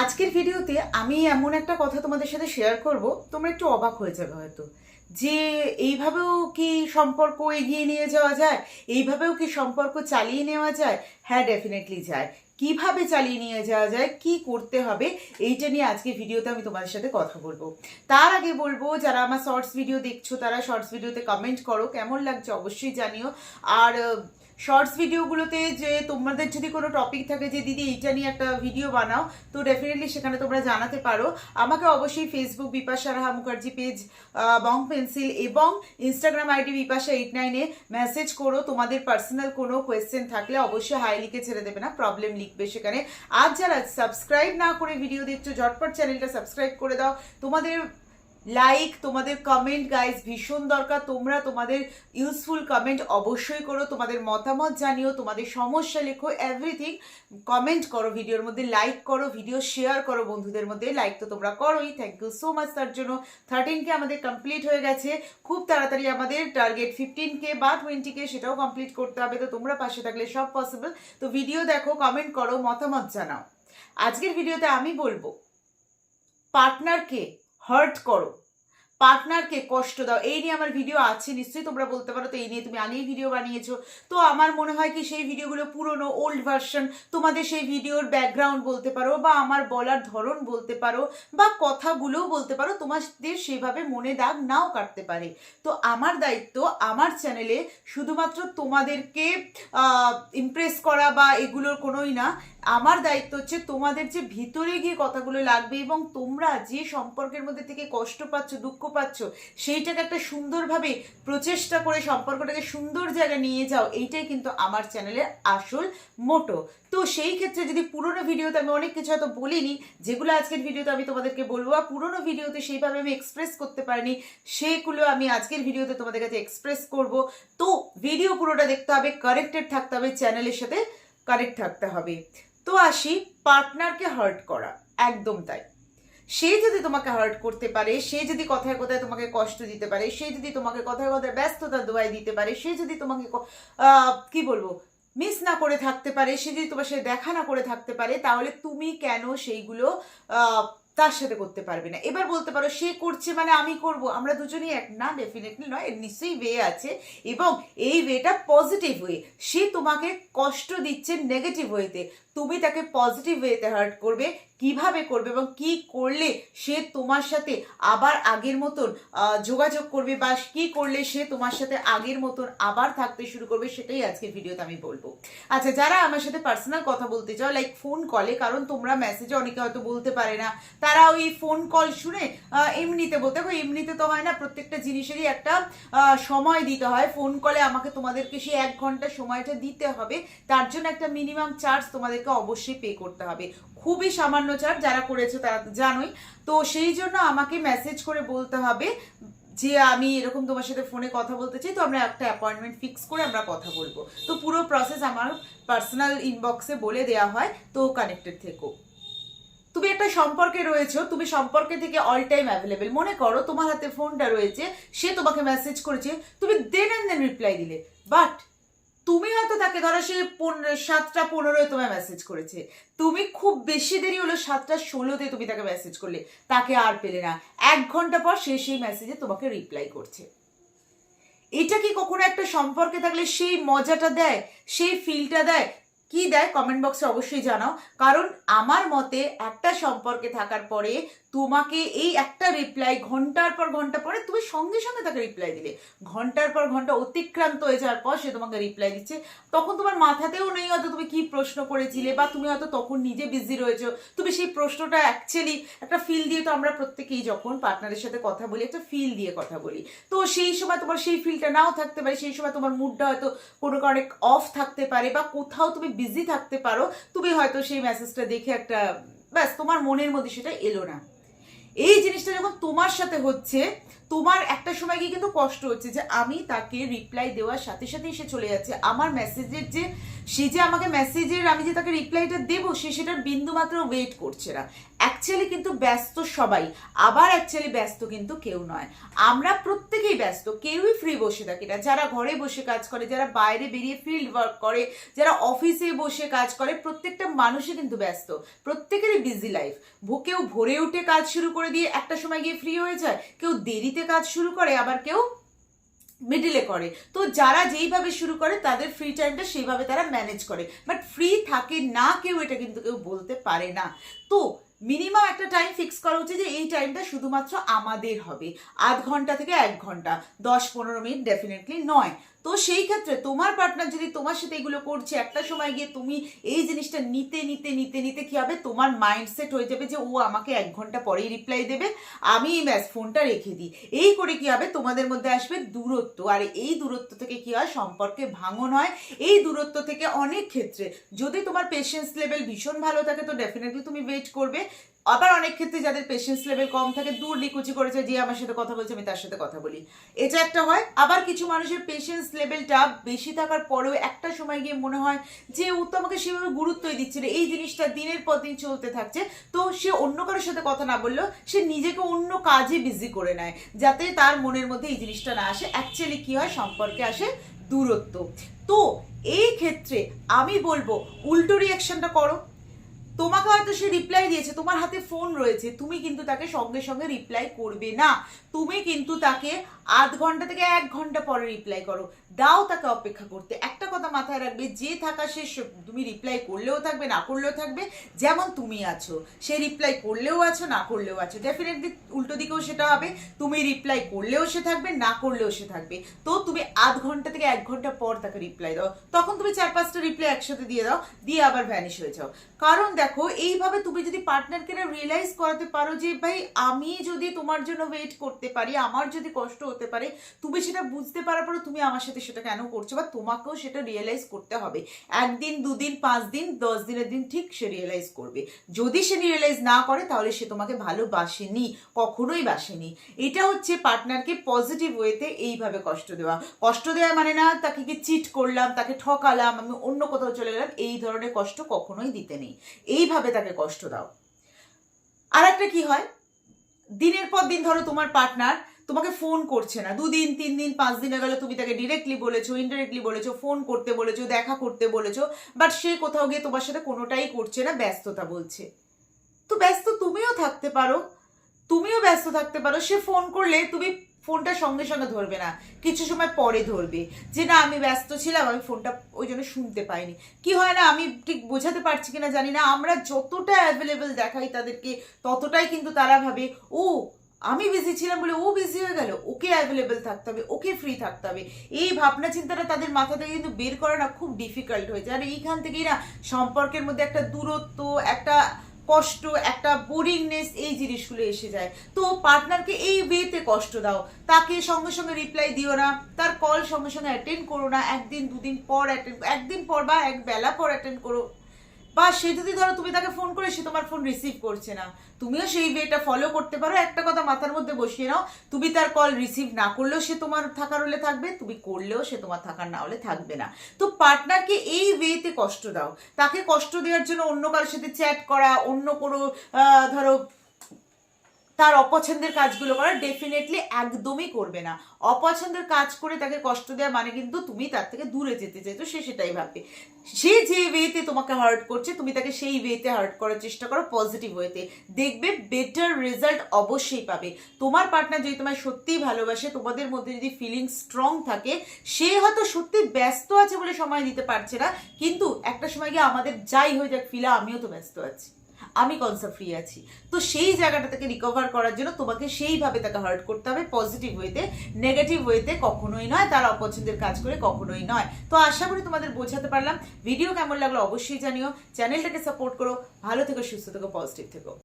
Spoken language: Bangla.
আজকের ভিডিওতে আমি এমন একটা কথা তোমাদের সাথে শেয়ার করব। তোমরা একটু অবাক হয়ে যাবে হয়তো। যে এইভাবেও কি সম্পর্ক এগিয়ে নিয়ে যাওয়া যায়? এইভাবেও কি সম্পর্ক চালিয়ে নেওয়া যায়? হ্যাঁ ডেফিনেটলি যায়। কীভাবে চালিয়ে নিয়ে যাওয়া যায়? কি করতে হবে? এইটা নিয়ে আজকে ভিডিওতে আমি তোমাদের সাথে কথা বলব। তার আগে বলব, যারা আমার শর্টস ভিডিও দেখছ, তারা শর্টস ভিডিওতে কমেন্ট করো। কেমন লাগছে অবশ্যই জানিও। আর শর্টস ভিডিওগুলোতে যে তোমাদের যদি কোনো টপিক থাকে যে, দিদি, এইটা নিয়ে একটা ভিডিও বানাও, তো ডেফিনেটলি সেখানে তোমরা জানাতে পারো। আমাকে অবশ্যই Facebook Bipasha Raha Mukherjee page Bong pencil এবং ইনস্টাগ্রাম আইডি বিপাশা এইট নাইনে মেসেজ করো। তোমাদের পার্সোনাল কোনো কোয়েশ্চেন থাকলে অবশ্যই হাই লিখে ছেড়ে দেবে না প্রবলেম লিখবে সেখানে। আর যারা সাবস্ক্রাইব না করে ভিডিও দেখছ, ঝটপট চ্যানেলটা সাবস্ক্রাইব করে দাও। তোমাদের লাইক তোমাদের কমেন্ট গাইজ ভীষণ দরকার। তোমরা তোমাদের ইউজফুল কমেন্ট অবশ্যই করো, তোমাদের মতামত জানিও, তোমাদের সমস্যা লেখো এভরিথিং কমেন্ট করো ভিডিওর মধ্যে লাইক করো ভিডিও শেয়ার করো বন্ধুদের মধ্যে। লাইক তো তোমরা করোই থ্যাংক ইউ সো মাচ তার জন্য। থার্টিনকে আমাদের কমপ্লিট হয়ে গেছে। খুব তাড়াতাড়ি আমাদের টার্গেট ফিফটিনকে বা টোয়েন্টিকে সেটাও কমপ্লিট করতে হবে। তো তোমরা পাশে থাকলে সব পসিবল তো ভিডিও দেখো কমেন্ট করো, মতামত জানাও। আজকের ভিডিওতে আমি বলব পার্টনারকে হার্ট করো। পার্টনারকে কষ্ট দাও। এই নিয়ে আমার ভিডিও আছে, নিশ্চয়ই তোমরা বলতে পারো। তো এই নিয়ে তুমি আগেই ভিডিও বানিয়েছো। তো আমার মনে হয় কি, সেই ভিডিওগুলো পুরনো ওল্ড ভার্সন তোমাদের সেই ভিডিওর ব্যাকগ্রাউন্ড বলতে পারো বা আমার বলার ধরন বলতে পারো বা কথাগুলোও বলতে পারো, তোমাদের সেভাবে মনে দাগ নাও কাটতে পারে। তো আমার দায়িত্ব, আমার চ্যানেলে শুধুমাত্র তোমাদেরকে ইমপ্রেস করা বা এগুলোর কোনোই না আমার দায়িত্ব হচ্ছে তোমাদের যে ভিতরে গিয়ে কথাগুলো লাগবে এবং তোমরা যে সম্পর্কের মধ্যে থেকে কষ্ট পাচ্ছ, দুঃখ পাচ্ছ, সেইটাকে একটা সুন্দরভাবে প্রচেষ্টা করে সম্পর্কটাকে সুন্দর জায়গায় নিয়ে যাও, এইটাই কিন্তু আমার চ্যানেলের আসল মোটো। তো সেই ক্ষেত্রে যদি পুরোনো ভিডিওতে আমি অনেক কিছু হয়তো বলিনি, যেগুলো আজকের ভিডিওতে আমি তোমাদেরকে বলব, বা পুরোনো ভিডিওতে সেইভাবে আমি এক্সপ্রেস করতে পারিনি, সেগুলো আমি আজকের ভিডিওতে তোমাদের কাছে এক্সপ্রেস করব। তো ভিডিও পুরোটা দেখতে হবে কারেক্টেড থাকতে হবে চ্যানেলের সাথে কারেক্ট থাকতে হবে। তো আসি পার্টনারকে হার্ট করা। একদম তাই। সে যদি তোমাকে হার্ট করতে পারে, সে যদি কথায় কথায় তোমাকে কষ্ট দিতে পারে, সে যদি তোমাকে কথায় কথায় ব্যস্ততা দোয়াই দিতে পারে, সে যদি তোমাকে কি বলব মিস না করে থাকতে পারে, সে যদি তোমার সাথে দেখা না করে থাকতে পারে, তাহলে তুমি কেন সেইগুলো তার সাথে করতে পারবে না? এবার বলতে পারো, সে করছে মানে আমি করব। আমরা দুজনেই এক। না ডেফিনেটলি নয়, এর নিশ্চয়ই ওয়ে আছে। এবং এই ওয়েটা পজিটিভ ওয়ে সে তোমাকে কষ্ট দিচ্ছে নেগেটিভ ওয়েতে তুমি তাকে পজিটিভ ওয়েতে হার্ট করবে, কীভাবে করবে এবং কি করলে সে তোমার সাথে আবার আগের মতন যোগাযোগ করবে বা কি করলে সে তোমার সাথে আগের মতন আবার থাকতে শুরু করবে সেটাই আজকে ভিডিওতে আমি বলব। আচ্ছা যারা আমার সাথে পার্সোনাল কথা বলতে চাও লাইক ফোন কলে কারণ তোমরা মেসেজে অনেকে হয়তো বলতে পারে না, তারা ওই ফোন কল শুনে এমনিতে বলতে দেখো, এমনিতে তো হয় না, প্রত্যেকটা জিনিসেরই একটা সময় দিতে হয়। ফোন কলে আমাকে তোমাদেরকে সেই এক ঘণ্টা সময়টা দিতে হবে, তার জন্য একটা মিনিমাম চার্জ তোমাদেরকে অবশ্যই পে করতে হবে। খুবই সামান্য চার্জ যারা করেছ তারা জানোই। তো সেই জন্য আমাকে মেসেজ করে বলতে হবে যে, আমি এরকম তোমার সাথে ফোনে কথা বলতে চাই, তো আমরা একটা অ্যাপয়েন্টমেন্ট ফিক্স করে আমরা কথা বলব। তো পুরো প্রসেস আমার পার্সোনাল ইনবক্সে বলে দেওয়া হয়, তো কানেক্টেড থেকো। তুমি একটা সম্পর্কে রয়েছো, তুমি সম্পর্কে থেকে অল টাইম অ্যাভেলেবেল মনে করো তোমার হাতে ফোনটা রয়েছে, সে তোমাকে মেসেজ করেছে, তুমি দেন অ্যান্ড দেন রিপ্লাই দিলে। বাট তুমি হয়তো তাকে ধরো সে পনেরো সাতটা পনেরোয় তোমায় মেসেজ করেছে। তুমি খুব বেশি দেরি হলো সাতটা ষোলোতে তুমি তাকে মেসেজ করলে। তাকে আর পেলে না। এক ঘণ্টা পর সে সেই মেসেজে তোমাকে রিপ্লাই করছে। এটা কি কখনো একটা সম্পর্কে থাকলে সেই মজাটা দেয়, সেই ফিলটা দেয়? কি দেয়? কমেন্ট বক্সে অবশ্যই জানাও। কারণ আমার মতে একটা সম্পর্কে থাকার পরে তোমাকে এই একটা রিপ্লাই ঘণ্টার পর ঘণ্টা পরে তুমি সঙ্গে সঙ্গে তাকে রিপ্লাই দিলে। ঘণ্টার পর ঘণ্টা অতিক্রান্ত হয়ে যাওয়ার পর সে তোমাকে রিপ্লাই দিচ্ছে। তখন তোমার মাথাতেও নেই হয়তো তুমি কি প্রশ্ন করেছিলে বা তুমি হয়তো তখন নিজে বিজি রয়েছো। তুমি সেই প্রশ্নটা অ্যাকচুয়ালি একটা ফিল দিয়ে তো আমরা প্রত্যেকেই যখন পার্টনারের সাথে কথা বলি, একটা ফিল দিয়ে কথা বলি। তো সেই সময় তোমার সেই ফিলটা নাও থাকতে পারে, সেই সময় তোমার মুডটা হয়তো কোনো কারণে অফ থাকতে পারে বা কোথাও তুমি বিজি থাকতে পারো, তুমি হয়তো সেই মেসেজটা দেখে একটা, ব্যাস তোমার মনের মধ্যে সেটা এলো না। এই জিনিসটা যখন তোমার সাথে হচ্ছে তোমার একটা সময় গিয়ে কিন্তু কষ্ট হচ্ছে যে আমি তাকে রিপ্লাই দেওয়ার সাথে সাথেই সে চলে যাচ্ছে। আমার মেসেজের যে, সে যে আমাকে মেসেজের আমি যে তাকে রিপ্লাইটা দেবো, সে সেটার বিন্দু মাত্র ওয়েট করছে না। অ্যাকচুয়ালি কিন্তু ব্যস্ত সবাই, আবার অ্যাকচুয়ালি ব্যস্ত কিন্তু কেউ নয়। আমরা প্রত্যেকেই ব্যস্ত, কেউই ফ্রি বসে থাকি না। যারা ঘরে বসে কাজ করে, যারা বাইরে বেরিয়ে ফিল্ড ওয়ার্ক করে, যারা অফিসে বসে কাজ করে, প্রত্যেকটা মানুষই কিন্তু ব্যস্ত। প্রত্যেকেরই বিজি লাইফ কেউ ভোরে উঠে কাজ শুরু করে দিয়ে একটা সময় গিয়ে ফ্রি হয়ে যায়। কেউ দেরিতে কাজ শুরু করে, আবার কেউ মিডিলে করে। তো যারা যেইভাবে শুরু করে, তাদের ফ্রি টাইমটা সেইভাবে তারা ম্যানেজ করে। বাট ফ্রি থাকে না কেউ, এটা কিন্তু কেউ বলতে পারে না। তো মিনিমাম একটা টাইম ফিক্স করা উচিত যে, এই টাইমটা শুধুমাত্র আমাদের হবে। আধ ঘণ্টা থেকে এক ঘণ্টা, দশ পনেরো মিনিট ডেফিনেটলি নয়। তো সেই ক্ষেত্রে তোমার পার্টনার যদি তোমার সাথে এগুলো করছে, একটা সময় গিয়ে তুমি এই জিনিসটা নিতে নিতে নিতে নিতে কি হবে? তোমার মাইন্ডসেট হয়ে যাবে যে, ও আমাকে এক ঘণ্টা পরেই রিপ্লাই দেবে, আমি ব্যাস ফোনটা রেখে দিই। এই করে কি হবে? তোমাদের মধ্যে আসবে দূরত্ব। আর এই দূরত্ব থেকে কি হয়? সম্পর্কে ভাঙন হয়। এই দূরত্ব থেকে অনেক ক্ষেত্রে যদি তোমার পেশেন্স লেভেল ভীষণ ভালো থাকে, তো ডেফিনেটলি তুমি ওয়েট করবে। আবার অনেক ক্ষেত্রে যাদের পেশেন্স লেভেল কম থাকে, দূর লিকুচি করেছে, যে আমার সাথে কথা বলছে, আমি তার সাথে কথা বলি। এটা একটা হয়। আবার কিছু মানুষের পেশেন্স লেভেলটা বেশি থাকার পরেও একটা সময় গিয়ে মনে হয় যে, ও তো আমাকে সেভাবে গুরুত্বই দিচ্ছে এই জিনিসটা দিনের পর দিন চলতে থাকছে। তো সে অন্য কারোর সাথে কথা না বললেও সে নিজেকে অন্য কাজে বিজি করে নেয়, যাতে তার মনের মধ্যে এই জিনিসটা না আসে। অ্যাকচুয়ালি কি হয়? সম্পর্কে আসে দূরত্ব। তো এই ক্ষেত্রে আমি বলব, উল্টো রিয়াকশনটা করো। তোমাকে হয়তো সে রিপ্লাই দিয়েছে, তোমার হাতে ফোন রয়েছে, তুমি কিন্তু তাকে সঙ্গে সঙ্গে রিপ্লাই করবে না। তুমি কিন্তু তাকে আধ ঘণ্টা থেকে এক ঘণ্টা পরে রিপ্লাই করো। দাও তাকে অপেক্ষা করতে। একটা কথা মাথায় রাখবে, যে থাকা সে তুমি রিপ্লাই করলেও থাকবে, না করলেও থাকবে, যেমন তুমি আছো। সে রিপ্লাই করলেও আছো, না করলেও আছো। ডেফিনেটলি উল্টো দিকেও সেটা হবে। তুমি রিপ্লাই করলেও সে থাকবে, না করলেও সে থাকবে। তো তুমি আধ ঘণ্টা থেকে এক ঘণ্টা পর তাকে রিপ্লাই দাও। তখন তুমি চার পাঁচটা রিপ্লাই একসাথে দিয়ে দাও, দিয়ে আবার ভ্যানিশ হয়ে যাও। কারণ দেখো, এইভাবে তুমি যদি পার্টনারকে রিয়েলাইজ করাতে পারো যে, ভাই, আমি যদি তোমার জন্য ওয়েট করতে পারি, আমার যদি কষ্ট হতে পারে। তুমি সেটা বুঝতে পারার পরে তুমি আমার সাথে সেটা কেন করছ বা তোমাকেও সেটা রিয়েলাইজ করতে হবে। একদিন, দুদিন, পাঁচ দিন, দশ দিনের দিন ঠিক সে রিয়েলাইজ করবে। যদি সে রিয়েলাইজ না করে, তাহলে সে তোমাকে ভালোবাসেনি, কখনোই বাসেনি। এটা হচ্ছে পার্টনারকে পজিটিভ ওয়েতে এইভাবে কষ্ট দেওয়া। কষ্ট দেওয়া মানে না তাকে কি চিট করলাম, তাকে ঠকালাম, আমি অন্য কোথাও চলে গেলাম, এই ধরনের কষ্ট কখনোই দিতে নেই। এইভাবে তাকে কষ্ট দাও। আর একটা কি হয়? দিনের পর দিন ধরো তোমার পার্টনার তোমাকে ফোন করছে না। দুদিন, তিন দিন, পাঁচ দিনে গেলে তুমি তাকে ডিরেক্টলি বলেছ ইনডিরেক্টলি বলেছ ফোন করতে বলেছ, দেখা করতে বলেছ বাট সে কোথাও গিয়ে তোমার সাথে কোনোটাই করছে না, ব্যস্ততা বলছে। তো ব্যস্ত তুমিও থাকতে পারো। তুমিও ব্যস্ত থাকতে পারো। সে ফোন করলে তুমি ফোনটা সঙ্গে সঙ্গে ধরবে না। কিছু সময় পরে ধরবে। যে না, আমি ব্যস্ত ছিলাম, আমি ফোনটা ওই জন্য শুনতে পাইনি। কি হয় না, আমি ঠিক বোঝাতে পারছি কিনা জানি না। আমরা যতটা অ্যাভেলেবেল দেখাই তাদেরকে, ততটাই কিন্তু তারা ভাবে, ও আমি বিজি ছিলাম বলে ও বিজি হয়ে গেল, ওকে অ্যাভেলেবেল থাকতে হবে, ওকে ফ্রি থাকতে হবে। এই ভাবনা চিন্তাটা তাদের মাথা থেকে কিন্তু বের করা না, খুব ডিফিকাল্ট হয়ে যায়। আর এইখান থেকেই না সম্পর্কের মধ্যে একটা দূরত্ব, একটা কষ্ট, একটা বোরিংনেস এই জিনিসগুলো এসে যায়। তো পার্টনারকে এই ওয়েতে কষ্ট দাও। তাকে সঙ্গে সঙ্গে রিপ্লাই দিও না, তার কল সঙ্গে সঙ্গে অ্যাটেন্ড করো না, একদিন, দুদিন পর অ্যাটেন্ড একদিন পর বা এক বেলা পর অ্যাটেন্ড করো। বা সে যদি ধরো তুমি তাকে ফোন করে, সে তোমার ফোন রিসিভ করছে না। তুমিও সেই ওয়েটা ফলো করতে পারো। একটা কথা মাথার মধ্যে বসিয়ে নাও, তুমি তার কল রিসিভ না করলেও সে তোমার থাকার হলে থাকবে, তুমি করলেও সে তোমার থাকার না হলে থাকবে না। তো পার্টনারকে এই ওয়েতে কষ্ট দাও। তাকে কষ্ট দেওয়ার জন্য অন্য কারোর সাথে চ্যাট করা, অন্য কোনো ধরো তার অপছন্দের কাজগুলো করা ডেফিনেটলি একদমই করবে না। অপছন্দের কাজ করে তাকে কষ্ট দেওয়া মানে কিন্তু তুমি তার থেকে দূরে যেতে চাইছো, সে সেটাই ভাববে। সে যে ওয়েতে তোমাকে হার্ট করছে, তুমি তাকে সেই ওয়েতে হার্ট করার চেষ্টা করো পজিটিভ ওয়েতে দেখবে বেটার রেজাল্ট অবশ্যই পাবে। তোমার পার্টনার যদি তোমায় সত্যিই ভালোবাসে, তোমাদের মধ্যে যদি ফিলিং স্ট্রং থাকে, সে হয়তো সত্যি ব্যস্ত আছে বলে সময় দিতে পারছে না, কিন্তু একটা সময় গিয়ে আমাদের যাই হয়ে যাক ফিলা আমিও তো ব্যস্ত আছি। আমি কনসার ফ্রি আছি। তো সেই জায়গাটা থেকে রিকভার করার জন্য তোমাকে সেইভাবে তাকে হার্ট করতে হবে পজিটিভ ওয়েতে নেগেটিভ ওয়েতে কখনোই নয়, তার অপছন্দের কাজ করে কখনোই নয়। তো আশা করি তোমাদের বোঝাতে পারলাম। ভিডিও কেমন লাগল অবশ্যই জানিও। চ্যানেলটাকে সাপোর্ট করো। ভালো থেকো, সুস্থ থেকো পজিটিভ থেকো।